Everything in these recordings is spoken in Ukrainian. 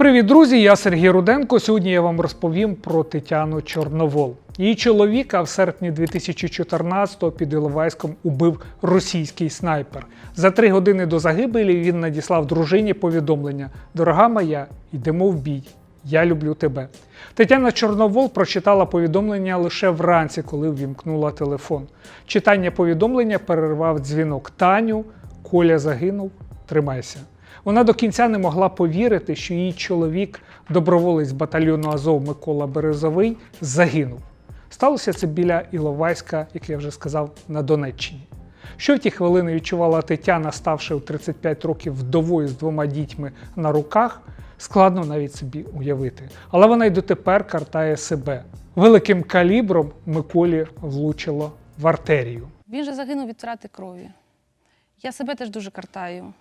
Привіт, друзі! Я Сергій Руденко. Сьогодні я вам розповім про Тетяну Чорновол. Її чоловіка в серпні 2014-го під Іловайськом убив російський снайпер. За три години до загибелі він надіслав дружині повідомлення: Дорога моя, йдемо в бій. Я люблю тебе. Тетяна Чорновол прочитала повідомлення лише вранці, коли ввімкнула телефон. Читання повідомлення перервав дзвінок Таню. Коля загинув. Тримайся. Вона до кінця не могла повірити, що її чоловік, доброволець батальйону Азов Микола Березовий, загинув. Сталося це біля Іловайська, як я вже сказав, на Донеччині. Що в ті хвилини відчувала Тетяна, ставши у 35 років вдовою з двома дітьми на руках, складно навіть собі уявити. Але вона й дотепер картає себе. Великим калібром Миколі влучило в артерію. Він же загинув від втрати крові. Я себе теж дуже картаю.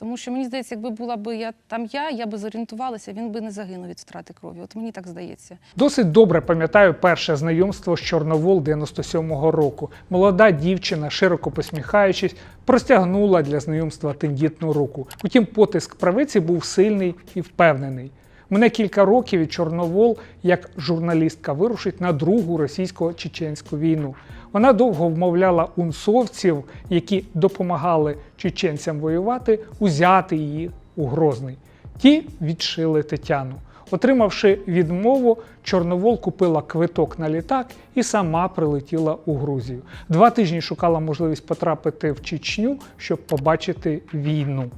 Тому що мені здається, якби була б я там я, я би зорієнтувалася, він би не загинув від втрати крові. От мені так здається. Досить добре пам'ятаю перше знайомство з Чорновол 97-го року. Молода дівчина, широко посміхаючись, простягнула для знайомства тендітну руку. Утім, потиск правиці був сильний і впевнений. Мене кілька років і Чорновол, як журналістка, вирушить на другу російсько-чеченську війну. Вона довго вмовляла унсовців, які допомагали чеченцям воювати, узяти її у Грозний. Ті відшили Тетяну. Отримавши відмову, Чорновол купила квиток на літак і сама прилетіла у Грузію. Два тижні шукала можливість потрапити в Чечню, щоб побачити війну.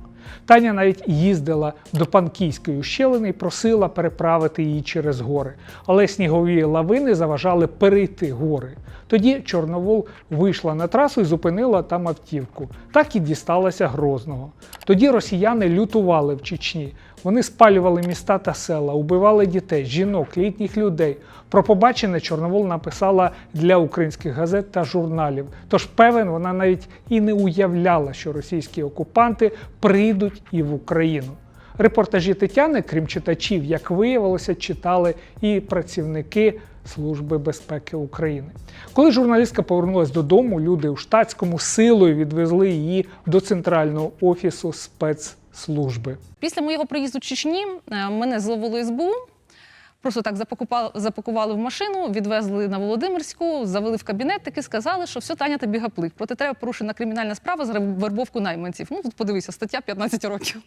Таня навіть їздила до Панкійської ущелини і просила переправити її через гори. Але снігові лавини заважали перейти гори. Тоді Чорновол вийшла на трасу і зупинила там автівку. Так і дісталася Грозного. Тоді росіяни лютували в Чечні. Вони спалювали міста та села, убивали дітей, жінок, літніх людей. Про побачене Чорновол написала для українських газет та журналів. Тож певен, вона навіть і не уявляла, що російські окупанти прийдуть і в Україну. Репортажі Тетяни, крім читачів, як виявилося, читали і працівники Служби безпеки України. Коли журналістка повернулася додому, люди у штатському силою відвезли її до центрального офісу спецслужби. Після моєго приїзду в Чечні е, мене зловили СБУ. Просто так запакували, запакували в машину, відвезли на Володимирську, завели в кабінет, таки сказали, що все, Таня, тобі гаплик. Проти тебе порушена кримінальна справа за вербовку найманців. Ну, тут подивися, стаття 15 років.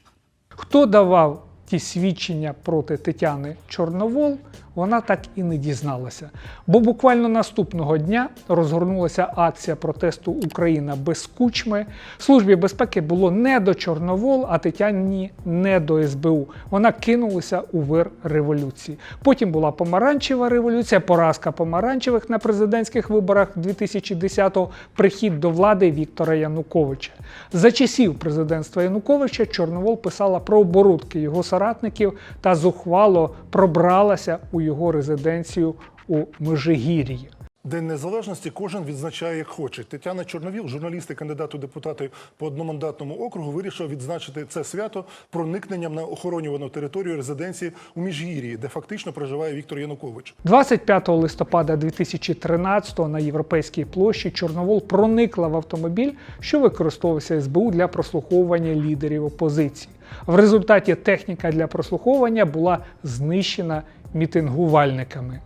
Хто давав ті свідчення проти Тетяни Чорновол, вона так і не дізналася. Бо буквально наступного дня розгорнулася акція протесту Україна без кучми. Службі безпеки було не до Чорновол, а Тетяні не до СБУ. Вона кинулася у вир революції. Потім була помаранчева революція, поразка помаранчевих на президентських виборах 2010-го, прихід до влади Віктора Януковича. За часів президентства Януковича Чорновол писала про оборудки його соратників та зухвало пробралася у його резиденцію у Межигір'ї. День незалежності кожен відзначає як хоче. Тетяна Чорновіл, журналіст і кандидат у депутати по одномандатному округу, вирішив відзначити це свято проникненням на охоронювану територію резиденції у Міжгір'ї, де фактично проживає Віктор Янукович. 25 листопада 2013 на європейській площі Чорновол проникла в автомобіль, що використовувався СБУ для прослуховування лідерів опозиції. В результаті техніка для прослуховування була знищена мітингувальниками.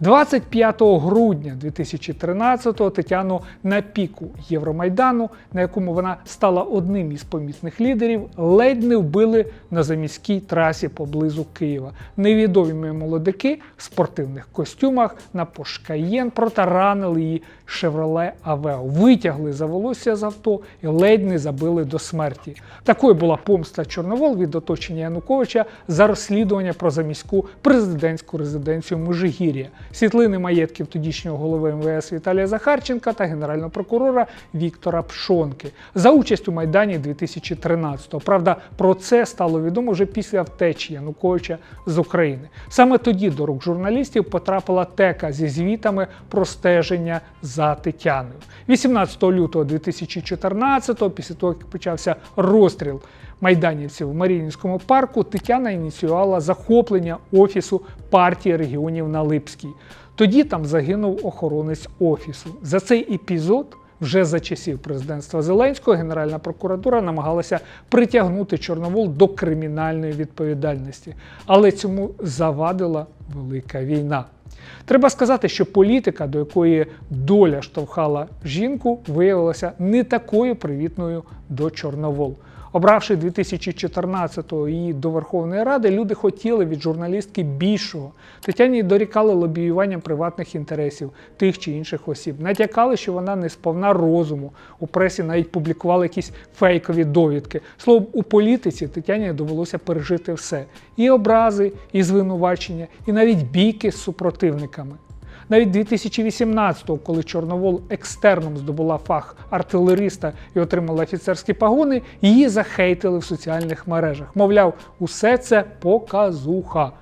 25 грудня 2013-го Тетяну на піку Євромайдану, на якому вона стала одним із помітних лідерів, ледь не вбили на заміській трасі поблизу Києва. Невідомі молодики в спортивних костюмах на Пошкаєн протаранили її Шевроле Авео, витягли за волосся з авто і ледь не забили до смерті. Такою була помста Чорновол від оточення Януковича за розслідування про заміську президентську резиденцію Межигір'я. Світлини маєтків тодішнього голови МВС Віталія Захарченка та генерального прокурора Віктора Пшонки за участь у Майдані 2013-го. Правда, про це стало відомо вже після втечі Януковича з України. Саме тоді до рук журналістів потрапила тека зі звітами про стеження за Тетяною. 18 лютого 2014-го, після того як почався розстріл майданівців в Маріїнському парку, Тетяна ініціювала захоплення офісу партії регіонів на Липській. Тоді там загинув охоронець офісу. За цей епізод Вже за часів президентства Зеленського Генеральна прокуратура намагалася притягнути Чорновол до кримінальної відповідальності, але цьому завадила велика війна. Треба сказати, що політика, до якої доля штовхала жінку, виявилася не такою привітною до Чорновол. Обравши 2014-го її до Верховної Ради, люди хотіли від журналістки більшого. Тетяні дорікали лобіюванням приватних інтересів тих чи інших осіб. Натякали, що вона не сповна розуму. У пресі навіть публікували якісь фейкові довідки. Словом, у політиці Тетяні довелося пережити все: і образи, і звинувачення, і навіть бійки з супротивниками. Навіть 2018-го, коли Чорновол екстерном здобула фах артилериста і отримала офіцерські погони, її захейтили в соціальних мережах. Мовляв, усе це показуха.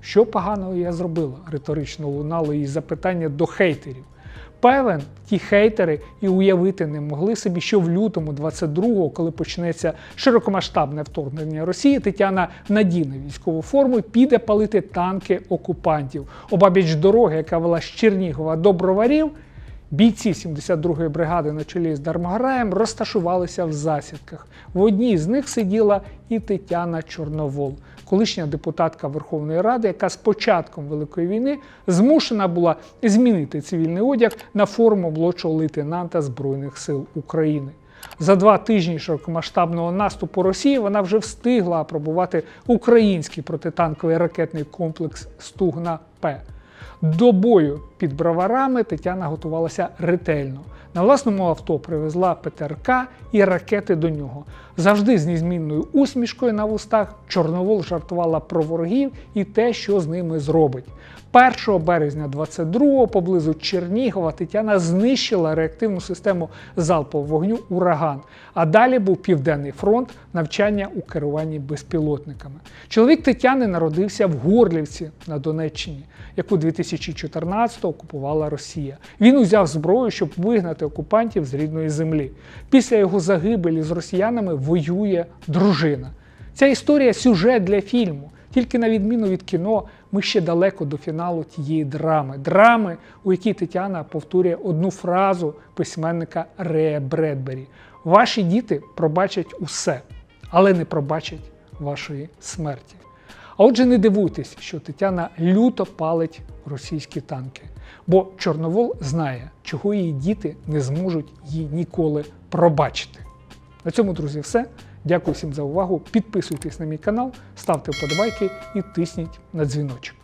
Що поганого я зробила? риторично лунало її запитання до хейтерів. Певен, ті хейтери і уявити не могли собі, що в лютому 22-го, коли почнеться широкомасштабне вторгнення Росії, Тетяна надіне військову форму піде палити танки окупантів. Обабіч дороги, яка вела з Чернігова до Броварів, бійці 72-ї бригади на чолі з Дармограєм розташувалися в засідках. В одній з них сиділа і Тетяна Чорновол, колишня депутатка Верховної Ради, яка з початком Великої війни змушена була змінити цивільний одяг на форму молодшого лейтенанта Збройних сил України. За два тижні широкомасштабного наступу Росії вона вже встигла апробувати український протитанковий ракетний комплекс Стугна П. До бою під броварами Тетяна готувалася ретельно. На власному авто привезла ПТРК і ракети до нього. Завжди з незмінною усмішкою на вустах Чорновол жартувала про ворогів і те, що з ними зробить. 1 березня 22-го поблизу Чернігова Тетяна знищила реактивну систему залпового вогню Ураган. А далі був Південний фронт навчання у керуванні безпілотниками. Чоловік Тетяни народився в Горлівці на Донеччині, яку 2014-го окупувала Росія. Він узяв зброю, щоб вигнати окупантів з рідної землі. Після його загибелі з росіянами воює дружина. Ця історія сюжет для фільму. Тільки на відміну від кіно, ми ще далеко до фіналу тієї драми. Драми, у якій Тетяна повторює одну фразу письменника Рея Бредбері: Ваші діти пробачать усе, але не пробачать вашої смерті. А отже, не дивуйтесь, що Тетяна люто палить російські танки, бо Чорновол знає, чого її діти не зможуть їй ніколи пробачити. На цьому, друзі, все. Дякую всім за увагу. Підписуйтесь на мій канал, ставте вподобайки і тисніть на дзвіночок.